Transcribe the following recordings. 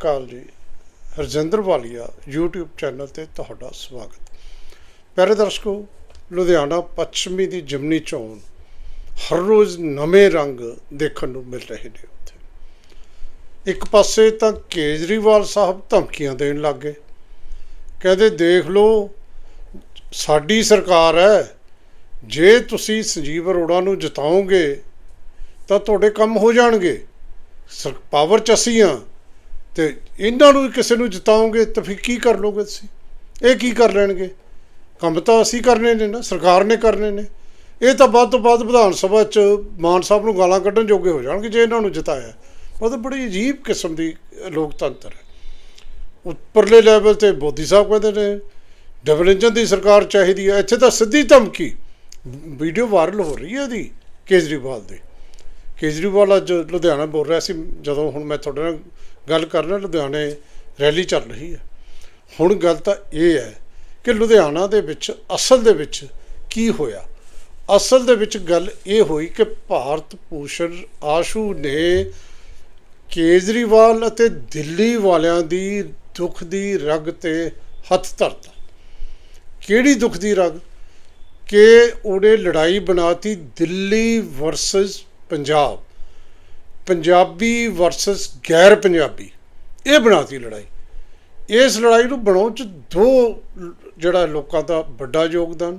ਕਾਲ ਜੀ, ਹਰਜਿੰਦਰ ਵਾਲੀਆ, YouTube channel ਤੇ ਤੁਹਾਡਾ ਸਵਾਗਤ। ਪਿਆਰੇ ਦਰਸ਼ਕੋ, ਲੁਧਿਆਣਾ ਪੱਛਮੀ ਦੀ ਜਿਮਨੀ ਚੋਣ, ਹਰ ਰੋਜ਼ ਨਵੇਂ ਰੰਗ ਦੇਖਣ ਨੂੰ ਮਿਲ ਰਹੇ ਨੇ ਉੱਥੇ। ਇੱਕ ਪਾਸੇ ਤਾਂ ਕੇਜਰੀਵਾਲ ਸਾਹਿਬ ਧਮਕੀਆਂ ਦੇਣ ਲੱਗੇ ਕਹਿੰਦੇ, ਦੇਖ ਲਓ, ਸਾਡੀ ਸਰਕਾਰ ਹੈ, ਜੇ ਤੁਸੀਂ ਸੰਜੀਵ ਅਰੋੜਾ ਨੂੰ ਜਿਤਾਓਗੇ, ਤਾਂ ਤੁਹਾਡੇ ਕੰਮ ਹੋ ਜਾਣਗੇ। ਸਰ, ਪਾਵਰ ਚ ਅਸੀਂ ਆ ਤੇ ਇਹਨਾਂ ਨੂੰ ਵੀ ਕਿਸੇ ਨੂੰ ਜਿਤਾਓਗੇ ਤਾਂ ਫਿਰ ਕੀ ਕਰ ਲੋਗੇ ਤੁਸੀਂ? ਇਹ ਕੀ ਕਰ ਲੈਣਗੇ? ਕੰਮ ਤਾਂ ਅਸੀਂ ਕਰਨੇ ਨੇ ਨਾ, ਸਰਕਾਰ ਨੇ ਕਰਨੇ ਨੇ। ਇਹ ਤਾਂ ਵੱਧ ਤੋਂ ਵੱਧ ਵਿਧਾਨ ਸਭਾ ਚ ਮਾਨ ਸਾਹਿਬ ਨੂੰ ਗਾਲਾਂ ਕੱਢਣ ਜੋਗੇ ਹੋ ਜਾਣਗੇ ਜੇ ਇਹਨਾਂ ਨੂੰ ਜਿਤਾਇਆ। ਉਹ ਤਾਂ ਬੜੀ ਅਜੀਬ ਕਿਸਮ ਦੀ ਲੋਕਤੰਤਰ ਹੈ। ਉੱਪਰਲੇ ਲੈਵਲ ਤੇ ਮੋਦੀ ਸਾਹਿਬ ਕਹਿੰਦੇ ਨੇ ਡਬਲ ਇੰਜਨ ਦੀ ਸਰਕਾਰ ਚਾਹੀਦੀ ਹੈ। ਇੱਥੇ ਤਾਂ ਸਿੱਧੀ ਧਮਕੀ। ਵੀਡੀਓ ਵਾਇਰਲ ਹੋ ਰਹੀ ਹੈ ਇਹਦੀ ਕੇਜਰੀਵਾਲ ਦੀ। ਕੇਜਰੀਵਾਲ ਅੱਜ ਲੁਧਿਆਣਾ ਬੋਲ ਰਿਹਾ ਸੀ, ਜਦੋਂ ਹੁਣ ਮੈਂ ਤੁਹਾਡੇ ਨਾਲ ਗੱਲ ਕਰ ਰਿਹਾ, ਲੁਧਿਆਣੇ ਰੈਲੀ ਚੱਲ ਰਹੀ ਹੈ। ਹੁਣ ਗੱਲ ਤਾਂ ਇਹ ਹੈ ਕਿ ਲੁਧਿਆਣਾ ਦੇ ਵਿੱਚ, ਅਸਲ ਦੇ ਵਿੱਚ ਕੀ ਹੋਇਆ? ਅਸਲ ਦੇ ਵਿੱਚ ਗੱਲ ਇਹ ਹੋਈ ਕਿ ਭਾਰਤ ਭੂਸ਼ਣ ਆਸ਼ੂ ਨੇ ਕੇਜਰੀਵਾਲ ਅਤੇ ਦਿੱਲੀ ਵਾਲਿਆਂ ਦੀ ਦੁੱਖ ਦੀ ਰਗ ਤੇ ਹੱਥ ਧਰਤਾ। ਕਿਹੜੀ ਦੁੱਖ ਦੀ ਰਗ? ਕਿ ਉਹਨੇ ਲੜਾਈ ਬਣਾਤੀ ਦਿੱਲੀ ਵਰਸਸ ਪੰਜਾਬ। ਪੰਜਾਬੀ ਵਰਸਸ ਗੈਰ ਪੰਜਾਬੀ, ਇਹ ਬਣਾਤੀ ਲੜਾਈ। ਇਸ ਲੜਾਈ ਨੂੰ ਬਣਾਉਣ ਚ ਦੋ ਜਿਹੜਾ ਲੋਕਾਂ ਦਾ ਵੱਡਾ ਯੋਗਦਾਨ,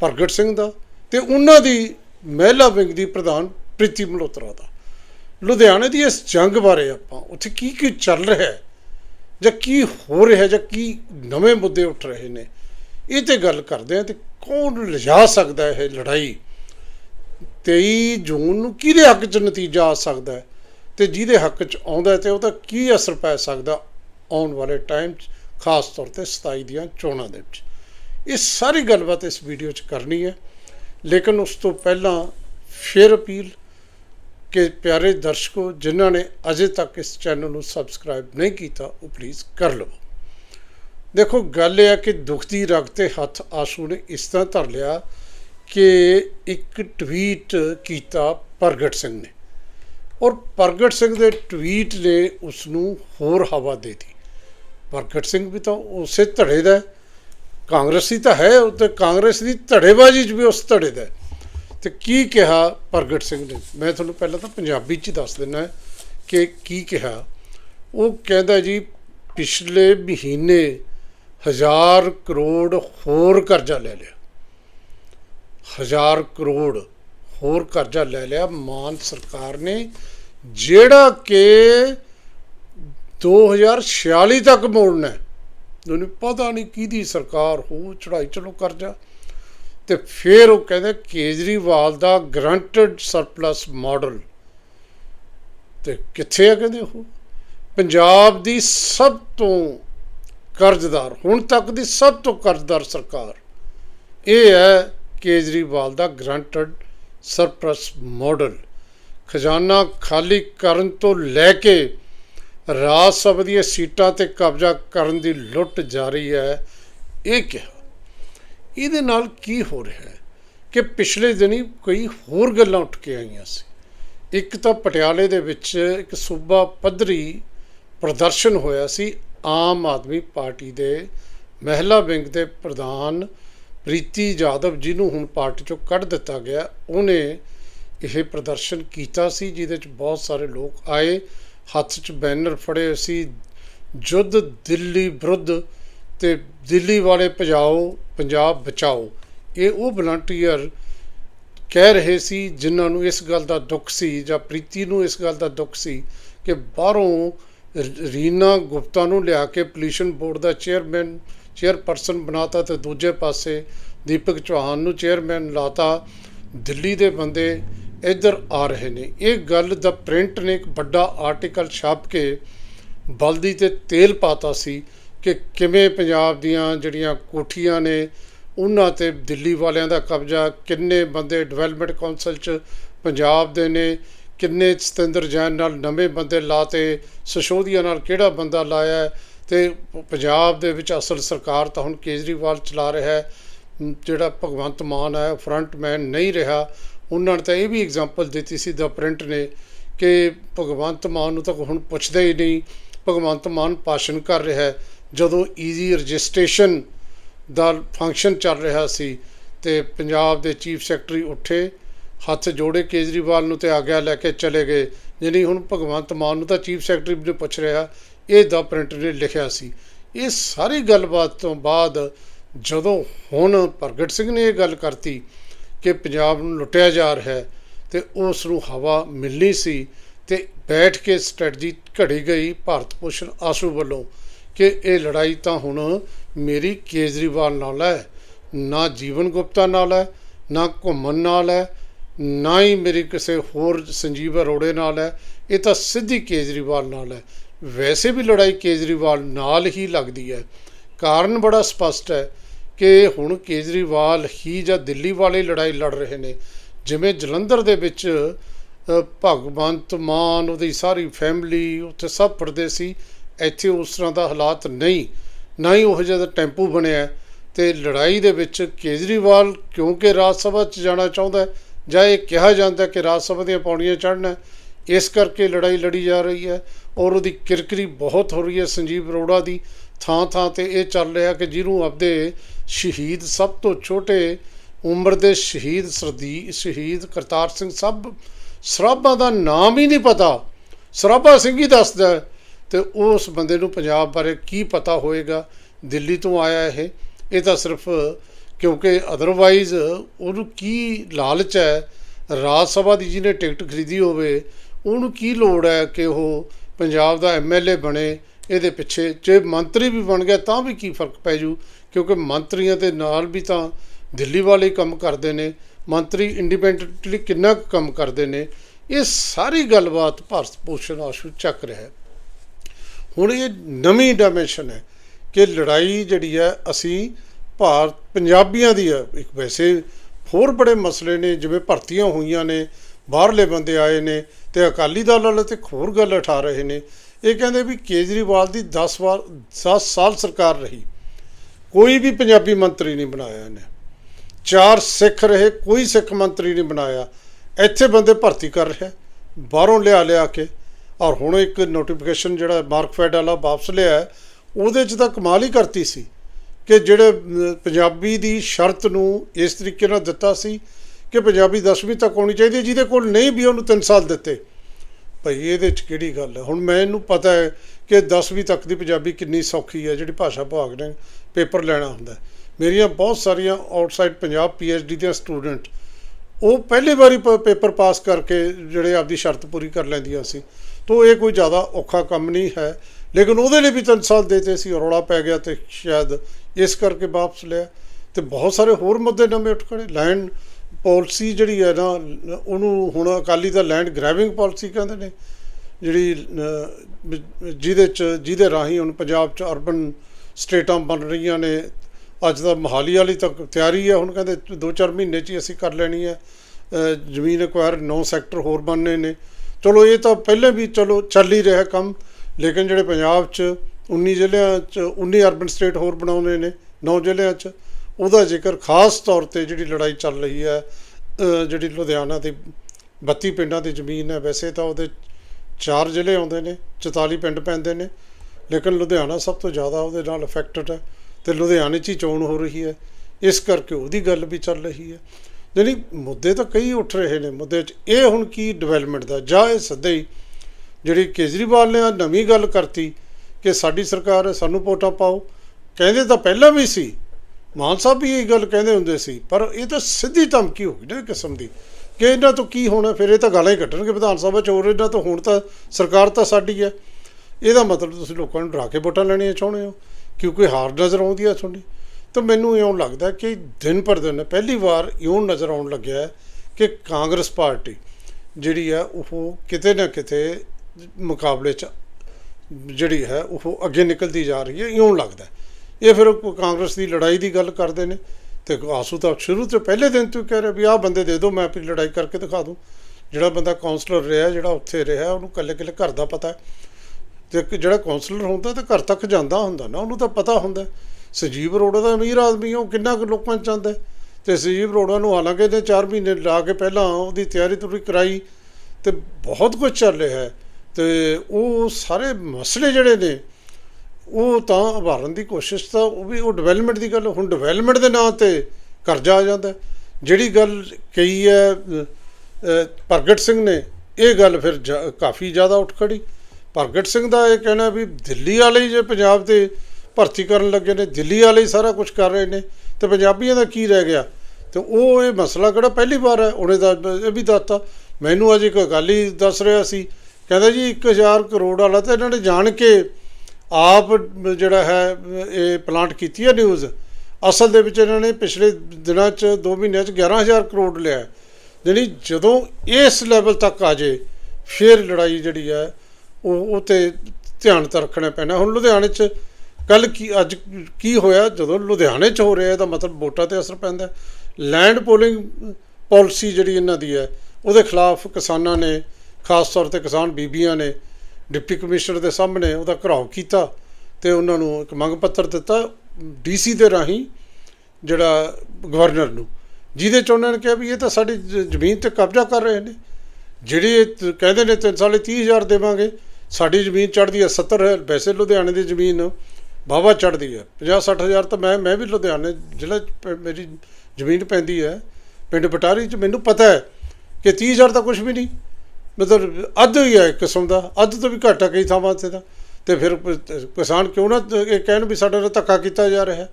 ਪ੍ਰਗਟ ਸਿੰਘ ਦਾ ਤੇ ਉਹਨਾਂ ਦੀ ਮਹਿਲਾ ਵਿੰਗ ਦੀ ਪ੍ਰਧਾਨ ਪ੍ਰੀਤੀ ਮਲਹੋਤਰਾ ਦਾ। ਲੁਧਿਆਣੇ ਦੀ ਇਸ ਜੰਗ ਬਾਰੇ ਆਪਾਂ ਉੱਥੇ ਕੀ ਕੀ ਚੱਲ ਰਿਹਾ ਹੈ, ਜਾਂ ਕੀ ਹੋ ਰਿਹਾ ਜਾਂ ਕੀ ਨਵੇਂ ਮੁੱਦੇ ਉੱਠ ਰਹੇ ਨੇ, ਇਹ ਤੇ ਗੱਲ ਕਰਦੇ ਆ ਤੇ ਕੌਣ ਲਿਜਾ ਸਕਦਾ ਹੈ ਇਹ ਲੜਾਈ? 23 ਜੂਨ ਨੂੰ ਕਿਹਦੇ ਹੱਕ 'ਚ ਨਤੀਜਾ ਆ ਸਕਦਾ ਹੈ? ਤੇ ਜਿਹਦੇ ਹੱਕ 'ਚ ਆਉਂਦਾ ਹੈ ਤੇ ਉਹਦਾ ਕੀ ਅਸਰ ਪੈ ਸਕਦਾ ਆਉਣ ਵਾਲੇ ਟਾਈਮ 'ਚ, ਖਾਸ ਤੌਰ ਤੇ 27 ਦੀਆਂ ਚੋਣਾਂ ਦੇ ਵਿੱਚ? ਇਹ ਸਾਰੀ ਗੱਲਬਾਤ ਇਸ ਵੀਡੀਓ 'ਚ ਕਰਨੀ ਹੈ। ਲੇਕਿਨ ਉਸ ਤੋਂ ਪਹਿਲਾਂ ਫਿਰ ਅਪੀਲ ਕਿ ਪਿਆਰੇ ਦਰਸ਼ਕੋ, ਜਿਨ੍ਹਾਂ ਨੇ ਅਜੇ ਤੱਕ ਇਸ ਚੈਨਲ ਨੂੰ ਸਬਸਕ੍ਰਾਈਬ ਨਹੀਂ ਕੀਤਾ, ਉਹ ਪਲੀਜ਼ ਕਰ ਲਵੋ। ਦੇਖੋ, ਗੱਲ ਇਹ ਹੈ ਕਿ ਦੁੱਖ ਦੀ ਰਗ ਤੇ ਹੱਥ ਆਸ਼ੂ ਨੇ ਇਸ ਤਰ੍ਹਾਂ ਧਰ ਲਿਆ ਕਿ ਇੱਕ ਟਵੀਟ ਕੀਤਾ ਪ੍ਰਗਟ ਸਿੰਘ ਨੇ। ਔਰ ਪ੍ਰਗਟ ਸਿੰਘ ਦੇ ਟਵੀਟ ਨੇ ਉਸ ਨੂੰ ਹੋਰ ਹਵਾ ਦੇ ਦਿੱਤੀ। ਪ੍ਰਗਟ ਸਿੰਘ ਵੀ ਤਾਂ ਉਸੇ ਧੜੇ ਦਾ ਕਾਂਗਰਸੀ ਤਾਂ ਹੈ, ਉਹ ਤੇ ਕਾਂਗਰਸ ਦੀ ਧੜੇਬਾਜ਼ੀ 'ਚ ਵੀ ਉਸ ਧੜੇ ਦਾ ਹੈ। ਤੇ ਕੀ ਕਿਹਾ ਪ੍ਰਗਟ ਸਿੰਘ ਨੇ? ਮੈਂ ਤੁਹਾਨੂੰ ਪਹਿਲਾਂ ਤਾਂ ਪੰਜਾਬੀ 'ਚ ਦੱਸ ਦਿੰਦਾ ਕਿ ਕੀ ਕਿਹਾ। ਉਹ ਕਹਿੰਦਾ ਜੀ, ਪਿਛਲੇ ਮਹੀਨੇ ਹਜ਼ਾਰ ਕਰੋੜ ਹੋਰ ਕਰਜ਼ਾ ਲੈ ਲਿਆ। ਹਜ਼ਾਰ ਕਰੋੜ ਹੋਰ ਕਰਜ਼ਾ ਲੈ ਲਿਆ। ਮਾਨ ਸਰਕਾਰ ਨੇ ਜਿਹੜਾ ਕਿ 2046 ਤੱਕ ਮੋੜਨਾ ਉਹਨੂੰ ਪਤਾ ਨਹੀਂ ਕਿਹਦੀ ਸਰਕਾਰ ਹੋ ਚੜਾਈ ਚਲੋ ਕਰਜ਼ਾ। ਤੇ ਫਿਰ ਉਹ ਕਹਿੰਦੇ ਕੇਜਰੀਵਾਲ ਦਾ ਗਰੰਟਡ ਸਰਪਲਸ ਮਾਡਲ। ਤੇ ਕਿੱਥੇ ਆ ਕਹਿੰਦੇ ਉਹ? ਪੰਜਾਬ ਦੀ ਸਭ ਤੋਂ ਕਰਜ਼ਦਾਰ, ਹੁਣ ਤੱਕ ਦੀ ਸਭ ਤੋਂ ਕਰਜ਼ਦਾਰ ਸਰਕਾਰ। ਇਹ ਹੈ ਕੇਜਰੀਵਾਲ ਦਾ ਗਰੰਟਡ ਸਰਪਲਸ ਮਾਡਲ। ਖਜ਼ਾਨਾ ਖਾਲੀ ਕਰਨ ਤੋਂ ਲੈ ਕੇ ਰਾਜ ਸਭਾ ਦੀਆਂ ਸੀਟਾਂ ਤੇ ਕਬਜ਼ਾ ਕਰਨ ਦੀ ਲੁੱਟ ਜਾਰੀ ਹੈ। ਇਹ ਕਿਹਾ ਇਹਦੇ ਨਾਲ ਕੀ ਹੋ ਰਿਹਾ ਹੈ ਕਿ ਪਿਛਲੇ ਦਿਨੀ ਕਈ ਹੋਰ ਗੱਲਾਂ ਉੱਠ ਕੇ ਆਈਆਂ ਸੀ। ਇੱਕ ਤਾਂ ਪਟਿਆਲੇ ਦੇ ਵਿੱਚ ਇੱਕ ਸੂਬਾ ਪੱਧਰੀ ਪ੍ਰਦਰਸ਼ਨ ਹੋਇਆ ਸੀ। ਆਮ ਆਦਮੀ ਪਾਰਟੀ ਦੇ ਮਹਿਲਾ ਵਿੰਗ ਦੇ ਪ੍ਰਧਾਨ ਪ੍ਰੀਤੀ ਜਾਦਵ ਜਿਹਨੂੰ ਹੁਣ ਪਾਰਟੀ ਚੋਂ ਕੱਢ ਦਿੱਤਾ ਗਿਆ, ਉਹਨੇ ਇਹ ਪ੍ਰਦਰਸ਼ਨ ਕੀਤਾ ਸੀ, ਜਿਹਦੇ ਚ ਬਹੁਤ ਸਾਰੇ ਲੋਕ ਆਏ, ਹੱਥ 'ਚ ਬੈਨਰ ਫੜੇ ਹੋਏ ਸੀ, ਜੁੱਧ ਦਿੱਲੀ ਵਿਰੁੱਧ ਤੇ ਦਿੱਲੀ ਵਾਲੇ ਭਜਾਓ, ਪੰਜਾਬ ਬਚਾਓ। ਇਹ ਉਹ ਵਲੰਟੀਅਰ ਕਹਿ ਰਹੇ ਸੀ ਜਿਨ੍ਹਾਂ ਨੂੰ ਇਸ ਗੱਲ ਦਾ ਦੁੱਖ ਸੀ ਜਾਂ ਪ੍ਰੀਤੀ ਨੂੰ ਇਸ ਗੱਲ ਦਾ ਦੁੱਖ ਸੀ ਕਿ ਬਾਹਰੋਂ ਰੀਨਾ ਗੁਪਤਾ ਨੂੰ ਲਿਆ ਕੇ ਪੋਲੀਸ਼ਨ ਬੋਰਡ ਦਾ ਚੇਅਰਮੈਨ ਚੇਅਰਪਰਸਨ ਬਣਾਤਾ ਤੇ ਦੂਜੇ ਪਾਸੇ ਦੀਪਕ ਚੌਹਾਨ ਨੂੰ ਚੇਅਰਮੈਨ ਲਾਤਾ ਦਿੱਲੀ ਦੇ ਬੰਦੇ ਇੱਧਰ ਆ ਰਹੇ ਨੇ। ਇਹ ਗੱਲ ਦਾ ਪ੍ਰਿੰਟ ਨੇ ਇੱਕ ਵੱਡਾ ਆਰਟੀਕਲ ਛਾਪ ਕੇ ਬਲਦੀ ਤੇ ਤੇਲ ਪਾਤਾ ਸੀ ਕਿ ਕਿਵੇਂ ਪੰਜਾਬ ਦੀਆਂ ਜਿਹੜੀਆਂ ਕੋਠੀਆਂ ਨੇ, ਉਹਨਾਂ ਤੇ ਦਿੱਲੀ ਵਾਲਿਆਂ ਦਾ ਕਬਜ਼ਾ, ਕਿੰਨੇ ਬੰਦੇ ਡਿਵੈਲਪਮੈਂਟ ਕੌਂਸਲ ਚ ਪੰਜਾਬ ਦੇ ਨੇ, ਕਿੰਨੇ ਸਤਿੰਦਰ ਜੈਨ ਨਾਲ ਨਵੇਂ ਬੰਦੇ ਲਾਤੇ, ਸਸ਼ੋਧੀਆ ਨਾਲ ਕਿਹੜਾ ਬੰਦਾ ਲਾਇਆ ਤੇ ਪੰਜਾਬ ਦੇ ਵਿੱਚ ਅਸਲ ਸਰਕਾਰ ਤਾਂ ਹੁਣ ਕੇਜਰੀਵਾਲ ਚਲਾ ਰਿਹਾ ਹੈ, ਜਿਹੜਾ ਭਗਵੰਤ ਮਾਨ ਹੈ ਫਰੰਟਮੈਨ ਨਹੀਂ ਰਿਹਾ। ਉਹਨਾਂ ਨੇ ਤਾਂ ਇਹ ਵੀ ਐਗਜ਼ਾਮਪਲ ਦਿੱਤੀ ਸੀ ਦਾ ਪ੍ਰਿੰਟ ਨੇ, ਕਿ ਭਗਵੰਤ ਮਾਨ ਨੂੰ ਤਾਂ ਹੁਣ ਪੁੱਛਦਾ ਹੀ ਨਹੀਂ, ਭਗਵੰਤ ਮਾਨ ਭਾਸ਼ਣ ਕਰ ਰਿਹਾ ਹੈ। ਜਦੋਂ ਈਜ਼ੀ ਰਜਿਸਟ੍ਰੇਸ਼ਨ ਦਾ ਫੰਕਸ਼ਨ ਚੱਲ ਰਿਹਾ ਸੀ ਤੇ ਪੰਜਾਬ ਦੇ ਚੀਫ ਸੈਕਟਰੀ ਉੱਠੇ, ਹੱਥ ਜੋੜੇ ਕੇਜਰੀਵਾਲ ਨੂੰ ਤੇ ਆਗਿਆ ਲੈ ਕੇ ਚਲੇ ਗਏ। ਯਾਨੀ ਹੁਣ ਭਗਵੰਤ ਮਾਨ ਨੂੰ ਤਾਂ ਚੀਫ ਸੈਕਟਰੀ ਨੇ ਪੁੱਛ ਰਿਹਾ ਇਹ ਦਾ ਪ੍ਰਿੰਟ ਨੇ ਲਿਖਿਆ ਸੀ, ਇਹ ਸਾਰੀ ਗੱਲਬਾਤ ਤੋਂ ਬਾਅਦ ਜਦੋਂ ਹੁਣ ਪ੍ਰਗਟ ਸਿੰਘ ਨੇ ਇਹ ਗੱਲ ਕਰਤੀ ਕਿ ਪੰਜਾਬ ਨੂੰ ਲੁੱਟਿਆ ਜਾ ਰਿਹਾ ਹੈ ਤੇ ਉਸ ਨੂੰ ਹਵਾ ਮਿਲਣੀ ਸੀ ਤੇ ਬੈਠ ਕੇ ਸਟ੍ਰੈਟਜੀ ਘੜੀ ਗਈ ਭਾਰਤ ਭੂਸ਼ਣ ਆਸ਼ੂ ਵੱਲੋਂ ਕਿ ਇਹ ਲੜਾਈ ਤਾਂ ਹੁਣ ਮੇਰੀ ਕੇਜਰੀਵਾਲ ਨਾਲ ਹੈ, ਨਾ ਜੀਵਨ ਗੁਪਤਾ ਨਾਲ ਹੈ, ਨਾ ਘੁੰਮਣ ਨਾਲ ਹੈ, ਨਾ ਹੀ ਮੇਰੀ ਕਿਸੇ ਹੋਰ ਸੰਜੀਵ ਅਰੋੜੇ ਨਾਲ ਹੈ, ਇਹ ਤਾਂ ਸਿੱਧੀ ਕੇਜਰੀਵਾਲ ਨਾਲ ਹੈ। ਵੈਸੇ ਵੀ ਲੜਾਈ ਕੇਜਰੀਵਾਲ ਨਾਲ ਹੀ ਲੱਗਦੀ ਹੈ। ਕਾਰਨ ਬੜਾ ਸਪਸ਼ਟ ਹੈ ਕਿ ਹੁਣ ਕੇਜਰੀਵਾਲ ਹੀ ਜਾਂ ਦਿੱਲੀ ਵਾਲੇ ਲੜਾਈ ਲੜ ਰਹੇ ਨੇ। ਜਿਵੇਂ ਜਲੰਧਰ ਦੇ ਵਿੱਚ ਭਗਵੰਤ ਮਾਨ, ਉਹਦੀ ਸਾਰੀ ਫੈਮਿਲੀ ਉੱਥੇ ਸਭ ਪੜਦੇ ਸੀ। ਇੱਥੇ ਉਸ ਤਰ੍ਹਾਂ ਦਾ ਹਾਲਾਤ ਨਹੀਂ। ਨਾ ਹੀ ਉਹ ਜਿਹਾ ਟੈਂਪੂ ਬਣਿਆ। ਤੇ ਲੜਾਈ ਦੇ ਵਿੱਚ ਕੇਜਰੀਵਾਲ ਕਿਉਂਕਿ ਰਾਜ ਸਭਾ 'ਚ ਜਾਣਾ ਚਾਹੁੰਦਾ ਜਾਂ ਇਹ ਕਿਹਾ ਜਾਂਦਾ ਕਿ ਰਾਜ ਸਭਾ ਦੀਆਂ ਪੌੜੀਆਂ ਚੜ੍ਹਨਾ ਇਸ ਕਰਕੇ ਲੜਾਈ ਲੜੀ ਜਾ ਰਹੀ ਹੈ ਔਰ ਉਹਦੀ ਕਿਰਕਰੀ ਬਹੁਤ ਹੋ ਰਹੀ ਹੈ ਸੰਜੀਵ ਅਰੋੜਾ ਦੀ ਥਾਂ ਥਾਂ ਤੇ ਇਹ ਚੱਲ ਰਿਹਾ ਕਿ ਜਿਹਨੂੰ ਆਪਦੇ ਸ਼ਹੀਦ ਸਭ ਤੋਂ ਛੋਟੇ ਉਮਰ ਦੇ ਸ਼ਹੀਦ ਸਰਦੀ ਸ਼ਹੀਦ ਕਰਤਾਰ ਸਿੰਘ ਸਭ ਸਰਾਭਾ ਦਾ ਨਾਮ ਹੀ ਨਹੀਂ ਪਤਾ। ਸਰਾਭਾ ਸਿੰਘ ਹੀ ਦੱਸਦਾ ਹੈ। ਤੇ ਉਸ ਬੰਦੇ ਨੂੰ ਪੰਜਾਬ ਬਾਰੇ ਕੀ ਪਤਾ ਹੋਏਗਾ? ਦਿੱਲੀ ਤੋਂ ਆਇਆ ਇਹ। ਇਹ ਤਾਂ ਸਿਰਫ ਕਿਉਂਕਿ ਅਦਰਵਾਈਜ਼ ਉਹਨੂੰ ਕੀ ਲਾਲਚ ਹੈ? ਰਾਜ ਸਭਾ ਦੀ ਜਿਹਨੇ ਟਿਕਟ ਖਰੀਦੀ ਹੋਵੇ ਉਹਨੂੰ ਕੀ ਲੋੜ ਹੈ ਕਿ ਉਹ ਪੰਜਾਬ ਦਾ ਐਮਐਲਏ ਬਣੇ, ਇਹਦੇ ਪਿੱਛੇ? ਜੇ ਮੰਤਰੀ ਵੀ ਬਣ ਗਿਆ ਤਾਂ ਵੀ ਕੀ ਫ਼ਰਕ ਪੈ ਜੂ? ਕਿਉਂਕਿ ਮੰਤਰੀਆਂ ਦੇ ਨਾਲ ਵੀ ਤਾਂ ਦਿੱਲੀ ਵਾਲੇ ਕੰਮ ਕਰਦੇ ਨੇ। ਮੰਤਰੀ ਇੰਡੀਪੈਂਡੈਂਟਲੀ ਕਿੰਨਾ ਕੁ ਕੰਮ ਕਰਦੇ ਨੇ? ਇਹ ਸਾਰੀ ਗੱਲਬਾਤ ਭਾਰਤ ਭੂਸ਼ਣ ਆਸ਼ੂ ਚੱਕ ਰਿਹਾ ਹੈ। ਹੁਣ ਇਹ ਨਵੀਂ ਡਾਇਮੈਂਸ਼ਨ ਹੈ ਕਿ ਲੜਾਈ ਜਿਹੜੀ ਹੈ, ਅਸੀਂ ਭਾਰਤ ਪੰਜਾਬੀਆਂ ਦੀ ਹੈ। ਇੱਕ ਵੈਸੇ ਹੋਰ ਬੜੇ ਮਸਲੇ ਨੇ, ਜਿਵੇਂ ਭਰਤੀਆਂ ਹੋਈਆਂ ਨੇ ਬਾਹਰਲੇ ਬੰਦੇ ਆਏ ਨੇ ਤੇ ਅਕਾਲੀ ਦਲ ਵਾਲੇ ਤੇ ਇੱਕ ਹੋਰ ਗੱਲ ਉਠਾ ਰਹੇ ਨੇ। ਇਹ ਕਹਿੰਦੇ ਵੀ ਕੇਜਰੀਵਾਲ ਦੀ 10 ਵਾਰ 10 ਸਾਲ ਸਰਕਾਰ ਰਹੀ। ਕੋਈ ਵੀ ਪੰਜਾਬੀ ਮੰਤਰੀ ਨਹੀਂ ਬਣਾਇਆ ਇਹਨੇ। ਚਾਰ ਸਿੱਖ ਰਹੇ, ਕੋਈ ਸਿੱਖ ਮੰਤਰੀ ਨਹੀਂ ਬਣਾਇਆ। ਇੱਥੇ ਬੰਦੇ ਭਰਤੀ ਕਰ ਰਿਹਾ, ਬਾਹਰੋਂ ਲਿਆ ਲਿਆ ਕੇ। ਔਰ ਹੁਣ ਇੱਕ ਨੋਟੀਫਿਕੇਸ਼ਨ ਜਿਹੜਾ ਮਾਰਕਫੈਡ ਵਾਲਾ ਵਾਪਸ ਲਿਆ, ਉਹਦੇ 'ਚ ਤਾਂ ਕਮਾਲ ਹੀ ਕਰਤੀ ਸੀ ਕਿ ਜਿਹੜੇ ਪੰਜਾਬੀ ਦੀ ਸ਼ਰਤ ਨੂੰ ਇਸ ਤਰੀਕੇ ਨਾਲ ਦਿੱਤਾ ਸੀ ਕਿ ਪੰਜਾਬੀ 10ਵੀਂ ਤੱਕ ਆਉਣੀ ਚਾਹੀਦੀ ਹੈ, ਜਿਹਦੇ ਕੋਲ ਨਹੀਂ ਵੀ ਉਹਨੂੰ 3 ਸਾਲ ਦਿੱਤੇ। ਭਈ ਇਹਦੇ 'ਚ ਕਿਹੜੀ ਗੱਲ ਹੈ? ਹੁਣ ਮੈਨੂੰ ਪਤਾ ਹੈ ਕਿ 10ਵੀਂ ਤੱਕ ਦੀ ਪੰਜਾਬੀ ਕਿੰਨੀ ਸੌਖੀ ਹੈ ਜਿਹੜੀ ਭਾਸ਼ਾ ਵਿਭਾਗ ਨੇ ਪੇਪਰ ਲੈਣਾ ਹੁੰਦਾ ਮੇਰੀਆਂ ਬਹੁਤ ਸਾਰੀਆਂ ਆਊਟਸਾਈਡ ਪੰਜਾਬ ਡੀ ਦੀਆਂ ਸਟੂਡੈਂਟ ਉਹ ਪਹਿਲੀ ਵਾਰੀ ਪੇਪਰ ਪਾਸ ਕਰਕੇ ਜਿਹੜੇ ਆਪਦੀ ਸ਼ਰਤ ਪੂਰੀ ਕਰ ਲੈਂਦੀਆਂ ਸੀ। ਤੋ ਇਹ ਕੋਈ ਜ਼ਿਆਦਾ ਔਖਾ ਕੰਮ ਨਹੀਂ ਹੈ। ਲੇਕਿਨ ਉਹਦੇ ਲਈ ਵੀ ਤਿੰਨ ਸਾਲ ਦੇਤੇ ਸੀ ਰੌਲਾ ਪੈ ਗਿਆ ਤੇ ਸ਼ਾਇਦ ਇਸ ਕਰਕੇ ਵਾਪਸ ਲਿਆ। ਤੇ ਬਹੁਤ ਸਾਰੇ ਹੋਰ ਮੁੱਦੇ ਨਵੇਂ ਉੱਠ ਖੜੇ ਲੈਂਡ ਪਾਲਿਸੀ ਜਿਹੜੀ ਹੈ ਨਾ, ਉਹਨੂੰ ਹੁਣ ਅਕਾਲੀ ਦਾ ਲੈਂਡ ਗ੍ਰੈਬਿੰਗ ਪਾਲਿਸੀ ਕਹਿੰਦੇ ਨੇ, ਜਿਹੜੀ ਜਿਹਦੇ ਚ, ਜਿਹਦੇ ਰਾਹੀਂ ਹੁਣ ਪੰਜਾਬ ਚ ਅਰਬਨ ਸਟੇਟਾਂ ਬਣ ਰਹੀਆਂ ਨੇ, ਅੱਜ ਦਾ ਮਹਾਲੀ ਵਾਲੀ ਤੱਕ ਤਿਆਰੀ ਹੈ, ਹੁਣ ਕਹਿੰਦੇ 2-4 ਮਹੀਨੇ ਚ ਹੀ ਅਸੀਂ ਕਰ ਲੈਣੀ ਹੈ ਜ਼ਮੀਨ ਐਕਵਾਇਰ 9 ਸੈਕਟਰ ਹੋਰ ਬਣਨੇ ਨੇ। ਚਲੋ, ਇਹ ਤਾਂ ਪਹਿਲੇ ਵੀ ਚਲੋ ਚੱਲ ਹੀ ਰਿਹਾ ਕੰਮ, ਲੇਕਿਨ ਜਿਹੜੇ ਪੰਜਾਬ ਚ 19 ਜ਼ਿਲ੍ਹਿਆਂ ਚ 19 ਅਰਬਨ ਸਟੇਟ ਹੋਰ ਬਣਾਉਣੇ ਨੇ 9 ਜ਼ਿਲ੍ਹਿਆਂ ਚ ਉਹਦਾ ਜ਼ਿਕਰ ਖਾਸ ਤੌਰ ਤੇ ਜਿਹੜੀ ਲੜਾਈ ਚੱਲ ਰਹੀ ਹੈ ਜਿਹੜੀ ਲੁਧਿਆਣਾ ਦੀ 32 ਪਿੰਡਾਂ ਦੀ ਜ਼ਮੀਨ ਹੈ, ਵੈਸੇ ਤਾਂ ਉਹਦੇ ਚਾਰ ਜ਼ਿਲ੍ਹੇ ਆਉਂਦੇ ਨੇ 44 ਪਿੰਡ ਪੈਂਦੇ ਨੇ, ਲੇਕਿਨ ਲੁਧਿਆਣਾ ਸਭ ਤੋਂ ਜ਼ਿਆਦਾ ਉਹਦੇ ਨਾਲ ਅਫੈਕਟਡ ਹੈ ਤੇ ਲੁਧਿਆਣੇ 'ਚ ਹੀ ਚੋਣ ਹੋ ਰਹੀ ਹੈ। ਇਸ ਕਰਕੇ ਉਹਦੀ ਗੱਲ ਵੀ ਚੱਲ ਰਹੀ ਹੈ। ਯਾਨੀ ਮੁੱਦੇ ਤਾਂ ਕਈ ਉੱਠ ਰਹੇ ਨੇ, ਮੁੱਦੇ 'ਚ ਇਹ ਹੁਣ ਕੀ ਡਿਵੈਲਪਮੈਂਟ ਦਾ, ਜਾਂ ਇਹ ਸਿੱਧੇ ਹੀ ਜਿਹੜੀ ਕੇਜਰੀਵਾਲ ਨੇ ਆਹ ਨਵੀਂ ਗੱਲ ਕਰਤੀ ਕਿ ਸਾਡੀ ਸਰਕਾਰ ਹੈ, ਸਾਨੂੰ ਵੋਟਾਂ ਪਾਓ। ਕਹਿੰਦੇ ਤਾਂ ਪਹਿਲਾਂ ਵੀ ਸੀ ਮਾਨ ਸਾਹਿਬ ਵੀ ਇਹ ਗੱਲ ਕਹਿੰਦੇ ਹੁੰਦੇ ਸੀ, ਪਰ ਇਹ ਤਾਂ ਸਿੱਧੀ ਧਮਕੀ ਹੋ ਗਈ ਨਾ ਇੱਕ ਕਿਸਮ ਦੀ, ਕਿ ਇਹਨਾਂ ਤੋਂ ਕੀ ਹੋਣਾ, ਫਿਰ ਇਹ ਤਾਂ ਗਾਲਾਂ ਹੀ ਕੱਢਣਗੇ ਵਿਧਾਨ ਸਭਾ 'ਚ, ਹੋਰ ਇਹਨਾਂ ਤੋਂ ਹੁਣ ਤਾਂ ਸਰਕਾਰ ਤਾਂ ਸਾਡੀ ਹੈ। ਇਹਦਾ ਮਤਲਬ ਤੁਸੀਂ ਲੋਕਾਂ ਨੂੰ ਡਰਾ ਕੇ ਵੋਟਾਂ ਲੈਣੀਆਂ ਚਾਹੁੰਦੇ ਹੋ, ਕਿਉਂਕਿ ਹਾਰ ਨਜ਼ਰ ਆਉਂਦੀ ਹੈ ਤੁਹਾਡੀ। ਤਾਂ ਮੈਨੂੰ ਇਉਂ ਲੱਗਦਾ ਕਿ ਦਿਨ ਪਰ ਦਿਨ ਪਹਿਲੀ ਵਾਰ ਇਉਂ ਨਜ਼ਰ ਆਉਣ ਲੱਗਿਆ ਕਿ ਕਾਂਗਰਸ ਪਾਰਟੀ ਜਿਹੜੀ ਆ ਉਹ ਕਿਤੇ ਨਾ ਕਿਤੇ ਮੁਕਾਬਲੇ 'ਚ ਜਿਹੜੀ ਹੈ, ਉਹ ਅੱਗੇ ਨਿਕਲਦੀ ਜਾ ਰਹੀ ਹੈ, ਇਉਂ ਲੱਗਦਾ ਇਹ ਫਿਰ ਕਾਂਗਰਸ ਦੀ ਲੜਾਈ ਦੀ ਗੱਲ ਕਰਦੇ ਨੇ। ਤੇ ਆਸੂ ਤਾਂ ਸ਼ੁਰੂ ਤੋਂ ਪਹਿਲੇ ਦਿਨ ਤੋਂ ਹੀ ਕਹਿ ਰਿਹਾ ਵੀ ਆਹ ਬੰਦੇ ਦੇ ਦਿਓ, ਮੈਂ ਆਪਣੀ ਲੜਾਈ ਕਰਕੇ ਦਿਖਾ ਦੂੰ। ਜਿਹੜਾ ਬੰਦਾ ਕਾਉਂਸਲਰ ਰਿਹਾ, ਜਿਹੜਾ ਉੱਥੇ ਰਿਹਾ, ਉਹਨੂੰ ਕੱਲੇ ਕੱਲੇ ਘਰ ਦਾ ਪਤਾ ਹੈ। ਤੇ ਇੱਕ ਜਿਹੜਾ ਕਾਉਂਸਲਰ ਹੁੰਦਾ, ਤਾਂ ਘਰ ਤੱਕ ਜਾਂਦਾ ਹੁੰਦਾ ਨਾ, ਉਹਨੂੰ ਤਾਂ ਪਤਾ ਹੁੰਦਾ ਸੰਜੀਵ ਅਰੋੜਾ ਦਾ ਅਮੀਰ ਆਦਮੀ ਉਹ ਕਿੰਨਾ ਕੁ ਲੋਕਾਂ 'ਚ ਜਾਂਦਾ ਹੈ। ਤੇ ਸੰਜੀਵ ਅਰੋੜਾ ਨੂੰ ਹਾਲਾਂਕਿ ਇਹਨੇ 4 ਮਹੀਨੇ ਲਾ ਕੇ ਪਹਿਲਾਂ ਉਹਦੀ ਤਿਆਰੀ ਤੁਰੀ ਕਰਾਈ, ਤੇ ਬਹੁਤ ਕੁਝ ਚੱਲ ਰਿਹਾ ਹੈ। ਤੇ ਉਹ ਸਾਰੇ ਮਸਲੇ ਜਿਹੜੇ ਨੇ ਉਹ ਤਾਂ ਉਭਾਰਨ ਦੀ ਕੋਸ਼ਿਸ਼ ਤਾਂ ਉਹ ਵੀ ਉਹ ਡਿਵੈਲਪਮੈਂਟ ਦੀ ਗੱਲ, ਹੁਣ ਡਿਵੈਲਪਮੈਂਟ ਦੇ ਨਾਂ ਤੇ ਕਰਜ਼ਾ ਆ ਜਾਂਦਾ। ਜਿਹੜੀ ਗੱਲ ਕਹੀ ਹੈ ਪ੍ਰਗਟ ਸਿੰਘ ਨੇ, ਇਹ ਗੱਲ ਫਿਰ ਜਾ- ਕਾਫੀ ਜ਼ਿਆਦਾ ਉੱਠ ਖੜੀ। ਪ੍ਰਗਟ ਸਿੰਘ ਦਾ ਇਹ ਕਹਿਣਾ ਵੀ ਦਿੱਲੀ ਵਾਲੇ ਜੇ ਪੰਜਾਬ ਦੇ ਭਰਤੀ ਕਰਨ ਲੱਗੇ ਨੇ, ਦਿੱਲੀ ਵਾਲੇ ਹੀ ਸਾਰਾ ਕੁਝ ਕਰ ਰਹੇ ਨੇ, ਤੇ ਪੰਜਾਬੀਆਂ ਦਾ ਕੀ ਰਹਿ ਗਿਆ? ਤੇ ਉਹ ਇਹ ਮਸਲਾ ਕਿਹੜਾ ਪਹਿਲੀ ਵਾਰ ਹੈ, ਉਹਨੇ ਦਾ, ਇਹ ਵੀ ਦੱਸਤਾ। ਮੈਨੂੰ ਅੱਜ ਇੱਕ ਗੱਲ ਹੀ ਦੱਸ ਰਿਹਾ ਸੀ। ਕਹਿੰਦਾ ਜੀ 1000 ਕਰੋੜ ਵਾਲਾ ਤਾਂ ਇਹਨਾਂ ਨੇ ਜਾਣ ਕੇ ਆਪ ਜਿਹੜਾ ਹੈ, ਇਹ ਪਲਾਂਟ ਕੀਤੀ ਹੈ ਨਿਊਜ਼ ਅਸਲ ਦੇ ਵਿੱਚ ਇਹਨਾਂ ਨੇ ਪਿਛਲੇ ਦਿਨਾਂ 'ਚ 2 ਮਹੀਨਿਆਂ 'ਚ 11000 ਕਰੋੜ ਲਿਆ ਹੈ। ਜਿਹੜੀ ਜਦੋਂ ਇਸ ਲੈਵਲ ਤੱਕ ਆ ਜੇ ਫਿਰ ਲੜਾਈ ਜਿਹੜੀ ਹੈ, ਉਹ ਉਹ ਤੇ ਧਿਆਨ ਤਾਂ ਰੱਖਣਾ ਪੈਣਾ। ਹੁਣ ਲੁਧਿਆਣੇ 'ਚ ਕੱਲ ਕੀ, ਅੱਜ ਕੀ ਹੋਇਆ? ਜਦੋਂ ਲੁਧਿਆਣੇ 'ਚ ਹੋ ਰਿਹਾ, ਇਹਦਾ ਮਤਲਬ ਵੋਟਾਂ ਤੇ ਅਸਰ ਪੈਂਦਾ ਲੈਂਡ ਪੋਲਿੰਗ ਪਾਲਿਸੀ ਜਿਹੜੀ ਇਹਨਾਂ ਦੀ ਹੈ, ਉਹਦੇ ਖਿਲਾਫ ਕਿਸਾਨਾਂ ਨੇ, ਖਾਸ ਤੌਰ ਤੇ ਕਿਸਾਨ ਬੀਬੀਆਂ ਨੇ ਡਿਪਟੀ ਕਮਿਸ਼ਨਰ ਦੇ ਸਾਹਮਣੇ ਉਹਦਾ ਘਰਾਓ ਕੀਤਾ ਤੇ ਉਹਨਾਂ ਨੂੰ ਇੱਕ ਮੰਗ ਪੱਤਰ ਦਿੱਤਾ ਡੀਸੀ ਦੇ ਰਾਹੀਂ ਜਿਹੜਾ ਗਵਰਨਰ ਨੂੰ। ਜਿਹਦੇ ਚ ਉਹਨਾਂ ਨੇ ਕਿਹਾ ਵੀ ਇਹ ਤਾਂ ਸਾਡੀ ਜ- ਜ਼ਮੀਨ ਤੇ ਕਬਜ਼ਾ ਕਰ ਰਹੇ ਨੇ। ਜਿਹੜੀ ਇਹ ਕਹਿੰਦੇ ਨੇ ਤਿੰਨ ਸਾਲੇ 30000 ਦੇਵਾਂਗੇ, ਸਾਡੀ ਜ਼ਮੀਨ ਚੜ੍ਹਦੀ ਹੈ 70 ਹੈ ਵੈਸੇ ਲੁਧਿਆਣੇ ਦੀ ਜ਼ਮੀਨ ਵਾਹਵਾ ਚੜ੍ਹਦੀ ਹੈ। 50 60000 ਤਾਂ ਮੈਂ ਮੈਂ ਵੀ ਲੁਧਿਆਣੇ ਜ਼ਿਲ੍ਹਾ ਪ- ਮੇਰੀ ਜ਼ਮੀਨ ਪੈਂਦੀ ਹੈ। ਪਿੰਡ ਬਟਾਰੀ ਚ ਮੈਨੂੰ ਪਤਾ ਹੈ ਕਿ 30000 ਤਾਂ ਕੁਝ ਵੀ ਨਹੀਂ। ਮਤਲਬ ਅੱਧ ਹੀ ਹੈ ਇੱਕ ਕਿਸਮ ਦਾ, ਅੱਧ ਤੋਂ ਵੀ ਘੱਟ ਹੈ ਕਈ ਥਾਵਾਂ ਤੇ ਦਾ ਤੇ ਫਿਰ ਕਿਸਾਨ ਕਿਉਂ ਨਾ ਇਹ ਕਹਿਣ ਵੀ ਸਾਡੇ ਨਾਲ ਧੱਕਾ ਕੀਤਾ ਜਾ ਰਿਹਾ। ਹੈ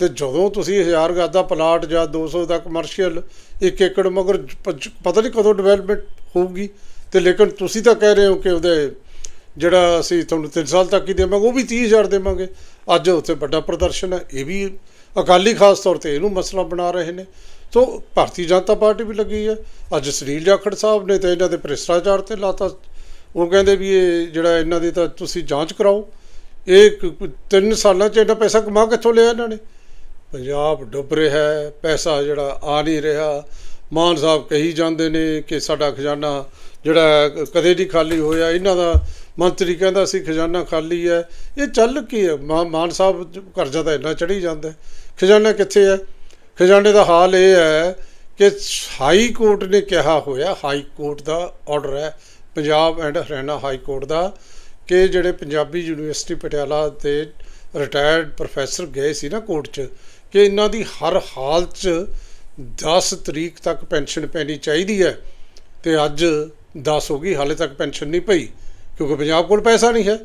ਤੇ ਜਦੋਂ ਤੁਸੀਂ 1000 ਗਜ਼ ਦਾ ਪਲਾਟ ਜਾਂ 200 ਦਾ ਕਮਰਸ਼ੀਅਲ ਇੱਕ ਏਕੜ ਮਗਰ ਪਤਾ ਨਹੀਂ ਕਦੋਂ ਡਿਵੈਲਪਮੈਂਟ ਹੋਊਗੀ। ਤੇ ਲੇਕਿਨ ਤੁਸੀਂ ਤਾਂ ਕਹਿ ਰਹੇ ਹੋ ਕਿ ਉਹਦੇ ਜਿਹੜਾ ਅਸੀਂ ਤੁਹਾਨੂੰ 3 ਸਾਲ ਤੱਕ ਹੀ ਦੇਵਾਂਗੇ, ਉਹ ਵੀ 30000 ਦੇਵਾਂਗੇ। ਅੱਜ ਉੱਥੇ ਵੱਡਾ ਪ੍ਰਦਰਸ਼ਨ ਹੈ, ਇਹ ਵੀ ਅਕਾਲੀ ਖਾਸ ਤੌਰ ਤੇ ਇਹਨੂੰ ਮਸਲਾ ਬਣਾ ਰਹੇ ਨੇ। ਸੋ ਭਾਰਤੀ ਜਨਤਾ ਪਾਰਟੀ ਵੀ ਲੱਗੀ ਹੈ। ਅੱਜ ਸੁਨੀਲ ਜਾਖੜ ਸਾਹਿਬ ਨੇ ਤੇ ਇਹਨਾਂ ਦੇ ਭ੍ਰਿਸ਼ਟਾਚਾਰ ਤੇ ਲਾਤਾ। ਉਹ ਕਹਿੰਦੇ ਵੀ ਇਹ ਜਿਹੜਾ ਇਹਨਾਂ ਦੀ ਤਾਂ ਤੁਸੀਂ ਜਾਂਚ ਕਰਾਓ। ਇਹ ਤਿੰਨ ਸਾਲਾਂ 'ਚ ਇੰਨਾ ਪੈਸਾ ਕਮਾ ਕਿੱਥੋਂ ਲਿਆ ਇਹਨਾਂ ਨੇ। ਪੰਜਾਬ ਡੁੱਬ ਰਿਹਾ ਹੈ, ਪੈਸਾ ਜਿਹੜਾ ਆ ਨਹੀਂ ਰਿਹਾ। ਮਾਨ ਸਾਹਿਬ ਕਹੀ ਜਾਂਦੇ ਨੇ ਕਿ ਸਾਡਾ ਖਜ਼ਾਨਾ ਜਿਹੜਾ ਕਦੇ ਨਹੀਂ ਖਾਲੀ ਹੋਇਆ। ਇਹਨਾਂ ਦਾ ਮੰਤਰੀ ਕਹਿੰਦਾ ਸੀ ਖਜ਼ਾਨਾ ਖਾਲੀ ਹੈ। ਇਹ ਚੱਲ ਕੀ ਹੈ? ਮਾ- ਮਾਨ ਸਾਹਿਬ ਕਰਜ਼ਾ ਤਾਂ ਇੰਨਾ ਚੜੀ ਜਾਂਦਾ ਖਜ਼ਾਨਾ ਕਿੱਥੇ ਹੈ? ਖਜ਼ਾਨੇ ਦਾ ਹਾਲ ਇਹ ਹੈ ਕਿ ਹਾਈ ਕੋਰਟ ਨੇ ਕਿਹਾ ਹੋਇਆ, ਹਾਈ ਕੋਰਟ ਦਾ ਆਰਡਰ ਹੈ, Punjab and Haryana high court ਦਾ, ਕਿ ਜਿਹੜੇ ਪੰਜਾਬੀ ਯੂਨੀਵਰਸਿਟੀ ਪਟਿਆਲਾ ਦੇ ਰਿਟਾਇਰਡ ਪ੍ਰੋਫੈਸਰ ਗਏ ਸੀ ਨਾ ਕੋਰਟ 'ਚ, ਕਿ ਇਹਨਾਂ ਦੀ ਹਰ ਹਾਲਤ 'ਚ 10 ਤਰੀਕ ਤੱਕ ਪੈਨਸ਼ਨ ਪੈਣੀ ਚਾਹੀਦੀ ਹੈ ਤੇ ਅੱਜ 10 ਹੋ ਗਈ, ਹਾਲੇ ਤੱਕ ਪੈਨਸ਼ਨ ਨਹੀਂ ਪਈ, ਕਿਉਂਕਿ ਪੰਜਾਬ ਕੋਲ ਪੈਸਾ ਨਹੀਂ ਹੈ।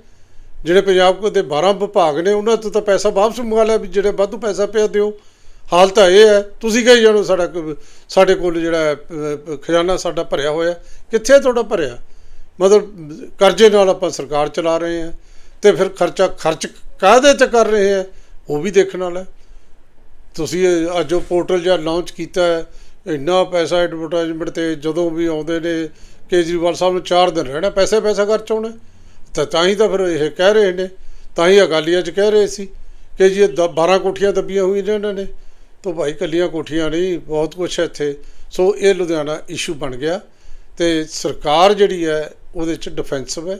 ਜਿਹੜੇ ਪੰਜਾਬ ਕੋਲ ਦੇ 12 ਵਿਭਾਗ ਨੇ, ਉਹਨਾਂ ਤੋਂ ਤਾਂ ਪੈਸਾ ਵਾਪਸ ਮੰਗਾ ਲਿਆ ਵੀ ਜਿਹੜੇ ਵਾਧੂ ਪੈਸਾ ਪਿਆ ਦਿਓ। ਹਾਲ ਤਾਂ ਇਹ ਹੈ, ਤੁਸੀਂ ਕਹੀ ਜਾਣੋ ਸਾਡਾ ਸਾਡੇ ਕੋਲ ਜਿਹੜਾ ਖਜ਼ਾਨਾ ਸਾਡਾ ਭਰਿਆ ਹੋਇਆ, ਕਿੱਥੇ ਤੁਹਾਡਾ ਭਰਿਆ? ਮਤਲਬ, ਕਰਜ਼ੇ ਨਾਲ ਆਪਾਂ ਸਰਕਾਰ ਚਲਾ ਰਹੇ ਹਾਂ, ਤੇ ਫਿਰ ਖਰਚਾ ਖਰਚ ਕਾਹਦੇ ਤੇ ਕਰ ਰਹੇ ਆ ਉਹ ਵੀ ਦੇਖਣ ਵਾਲਾ ਤੁਸੀਂ ਅੱਜ ਉਹ ਪੋਰਟਲ ਜਿਹਾ ਲਾਂਚ ਕੀਤਾ ਹੈ, ਇੰਨਾ ਪੈਸਾ ਐਡਵਰਟਾਈਜ਼ਮੈਂਟ ਤੇ ਜਦੋਂ ਵੀ ਆਉਂਦੇ ਨੇ, ਕੇਜਰੀਵਾਲ ਸਾਹਿਬ ਨੂੰ 4 ਦਿਨ ਰਹਿਣਾ, ਪੈਸੇ, ਪੈਸਾ ਖਰਚ ਹੋਣਾ ਤਾਂ ਤਾਂ ਹੀ ਤਾਂ ਫਿਰ ਇਹ ਕਹਿ ਰਹੇ ਨੇ, ਤਾਂ ਹੀ ਅਕਾਲੀਆਂ 'ਚ ਕਹਿ ਰਹੇ ਸੀ ਕਿ ਜੀ ਇਹ ਦ- 12 ਕੋਠੀਆਂ ਦੱਬੀਆਂ ਹੋਈਆਂ ਨੇ ਇਹਨਾਂ ਨੇ। ਤੋਂ ਭਾਈ ਕੱਲੀਆਂ ਕੋਠੀਆਂ ਨਹੀਂ, ਬਹੁਤ ਕੁਛ ਹੈ ਇੱਥੇ। ਸੋ ਇਹ ਲੁਧਿਆਣਾ ਇਸ਼ੂ ਬਣ ਗਿਆ ਤੇ ਸਰਕਾਰ ਜਿਹੜੀ ਹੈ, ਉਹਦੇ 'ਚ ਡਿਫੈਂਸਿਵ ਹੈ।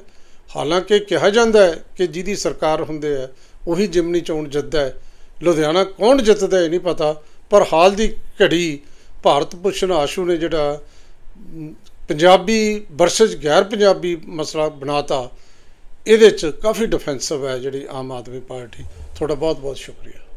ਹਾਲਾਂਕਿ ਕਿਹਾ ਜਾਂਦਾ ਹੈ ਕਿ ਜਿਹਦੀ ਸਰਕਾਰ ਹੁੰਦੇ ਹੈ ਉਹੀ ਜਿਮਨੀ ਚੋਣ ਜਿੱਤਦਾ ਹੈ। ਲੁਧਿਆਣਾ ਕੌਣ ਜਿੱਤਦਾ ਇਹ ਨਹੀਂ ਪਤਾ, ਪਰ ਹਾਲ ਦੀ ਘੜੀ ਭਾਰਤ ਭੂਸ਼ਣ ਆਸ਼ੂ ਨੇ ਜਿਹੜਾ ਪੰਜਾਬੀ ਵਰਸਸ ਗੈਰ ਪੰਜਾਬੀ ਮਸਲਾ ਬਣਾਤਾ, ਇਹਦੇ 'ਚ ਕਾਫੀ ਡਿਫੈਂਸਿਵ ਹੈ ਜਿਹੜੀ ਆਮ ਆਦਮੀ ਪਾਰਟੀ। ਤੁਹਾਡਾ ਬਹੁਤ ਬਹੁਤ ਸ਼ੁਕਰੀਆ।